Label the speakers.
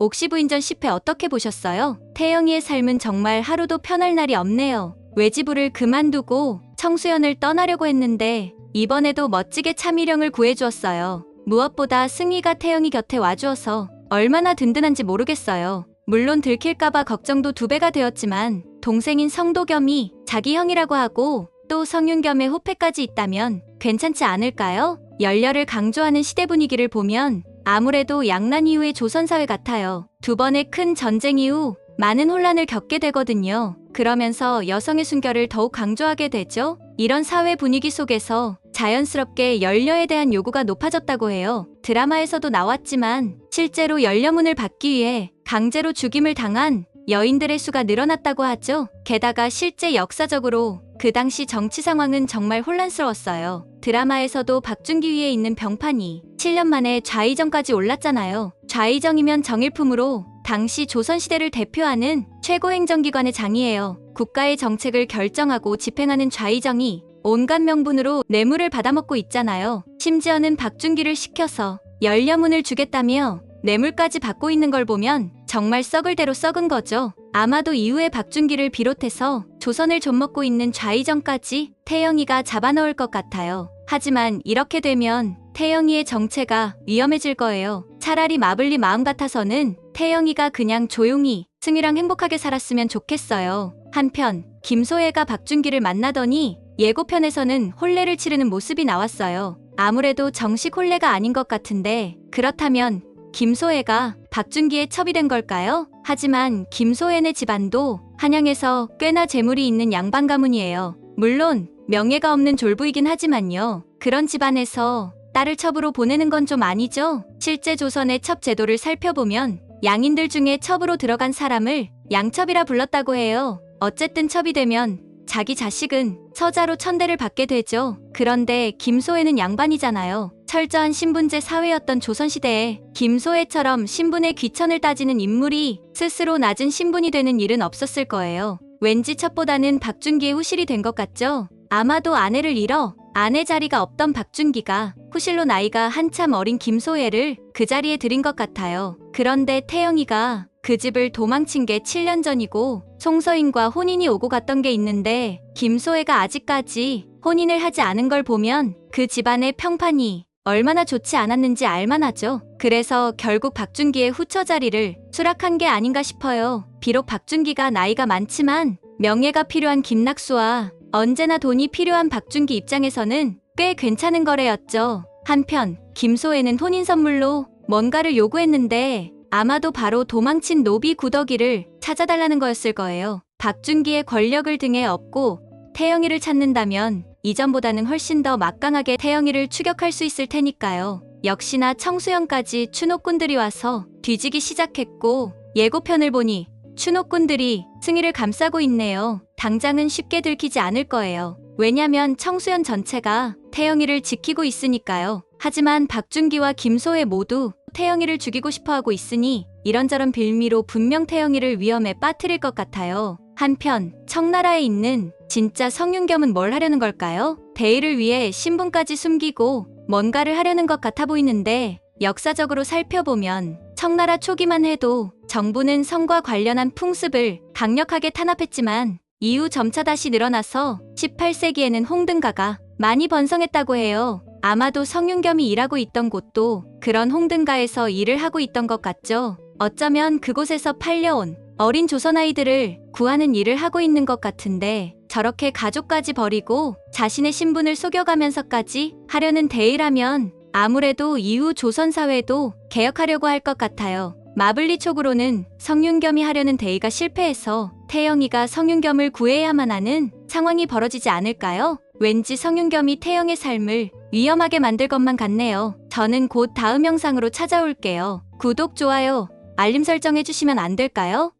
Speaker 1: 옥시 부인전 10회 어떻게 보셨어요? 태영이의 삶은 정말 하루도 편할 날이 없네요. 외지부를 그만두고 청수연을 떠나려고 했는데 이번에도 멋지게 차미령을 구해주었어요. 무엇보다 승희가 태영이 곁에 와주어서 얼마나 든든한지 모르겠어요. 물론 들킬까봐 걱정도 두 배가 되었지만 동생인 성도겸이 자기 형이라고 하고 또 성윤겸의 호패까지 있다면 괜찮지 않을까요? 열렬을 강조하는 시대 분위기를 보면 아무래도 양난 이후의 조선사회 같아요. 두 번의 큰 전쟁 이후 많은 혼란을 겪게 되거든요. 그러면서 여성의 순결을 더욱 강조하게 되죠. 이런 사회 분위기 속에서 자연스럽게 연려에 대한 요구가 높아졌다고 해요. 드라마에서도 나왔지만 실제로 연려문을 받기 위해 강제로 죽임을 당한 여인들의 수가 늘어났다고 하죠. 게다가 실제 역사적으로 그 당시 정치 상황은 정말 혼란스러웠어요. 드라마에서도 박준기 위에 있는 병판이 7년 만에 좌의정까지 올랐잖아요. 좌의정이면 정일품으로 당시 조선시대를 대표하는 최고 행정기관의 장이에요. 국가의 정책을 결정하고 집행하는 좌의정이 온갖 명분으로 뇌물을 받아먹고 있잖아요. 심지어는 박준기를 시켜서 연려문을 주겠다며 뇌물까지 받고 있는 걸 보면 정말 썩을 대로 썩은 거죠. 아마도 이후에 박준기를 비롯해서 조선을 좀먹고 있는 좌의정까지 태영이가 잡아넣을 것 같아요. 하지만 이렇게 되면 태영이의 정체가 위험해질 거예요. 차라리 마블리 마음 같아서는 태영이가 그냥 조용히 승희랑 행복하게 살았으면 좋겠어요. 한편 김소혜가 박준기를 만나더니 예고편에서는 혼례를 치르는 모습이 나왔어요. 아무래도 정식 혼례가 아닌 것 같은데 그렇다면 김소혜가 박준기의 첩이 된 걸까요? 하지만 김소혜네 집안도 한양에서 꽤나 재물이 있는 양반 가문이에요. 물론 명예가 없는 졸부이긴 하지만요. 그런 집안에서 딸을 첩으로 보내는 건 좀 아니죠? 실제 조선의 첩 제도를 살펴보면 양인들 중에 첩으로 들어간 사람을 양첩이라 불렀다고 해요. 어쨌든 첩이 되면 자기 자식은 처자로 천대를 받게 되죠. 그런데 김소혜는 양반이잖아요. 철저한 신분제 사회였던 조선시대에 김소혜처럼 신분의 귀천을 따지는 인물이 스스로 낮은 신분이 되는 일은 없었을 거예요. 왠지 첩보다는 박준기의 후실이 된 것 같죠? 아마도 아내를 잃어 아내 자리가 없던 박준기가 후실로 나이가 한참 어린 김소혜를 그 자리에 들인 것 같아요. 그런데 태영이가 그 집을 도망친 게 7년 전이고 송서인과 혼인이 오고 갔던 게 있는데 김소혜가 아직까지 혼인을 하지 않은 걸 보면 그 집안의 평판이 얼마나 좋지 않았는지 알만하죠. 그래서 결국 박준기의 후처 자리를 수락한 게 아닌가 싶어요. 비록 박준기가 나이가 많지만 명예가 필요한 김낙수와 언제나 돈이 필요한 박준기 입장에서는 꽤 괜찮은 거래였죠. 한편 김소혜는 혼인 선물로 뭔가를 요구했는데 아마도 바로 도망친 노비 구더기를 찾아달라는 거였을 거예요. 박준기의 권력을 등에 업고 태영이를 찾는다면 이전보다는 훨씬 더 막강하게 태영이를 추격할 수 있을 테니까요. 역시나 청수연까지 추노꾼들이 와서 뒤지기 시작했고 예고편을 보니 추노꾼들이 승희를 감싸고 있네요. 당장은 쉽게 들키지 않을 거예요. 왜냐면 청수연 전체가 태영이를 지키고 있으니까요. 하지만 박준기와 김소혜 모두 태영이를 죽이고 싶어 하고 있으니 이런저런 빌미로 분명 태영이를 위험에 빠뜨릴 것 같아요. 한편 청나라에 있는 진짜 성윤겸은 뭘 하려는 걸까요? 대의를 위해 신분까지 숨기고 뭔가를 하려는 것 같아 보이는데 역사적으로 살펴보면 청나라 초기만 해도 정부는 성과 관련한 풍습을 강력하게 탄압했지만 이후 점차 다시 늘어나서 18세기에는 홍등가가 많이 번성했다고 해요. 아마도 성윤겸이 일하고 있던 곳도 그런 홍등가에서 일을 하고 있던 것 같죠. 어쩌면 그곳에서 팔려온 어린 조선 아이들을 구하는 일을 하고 있는 것 같은데 저렇게 가족까지 버리고 자신의 신분을 속여가면서까지 하려는 대의라면 아무래도 이후 조선 사회도 개혁하려고 할 것 같아요. 마블리 촉으로는 성윤겸이 하려는 대의가 실패해서 태영이가 성윤겸을 구해야만 하는 상황이 벌어지지 않을까요? 왠지 성윤겸이 태영의 삶을 위험하게 만들 것만 같네요. 저는 곧 다음 영상으로 찾아올게요. 구독, 좋아요, 알림 설정해주시면 안 될까요?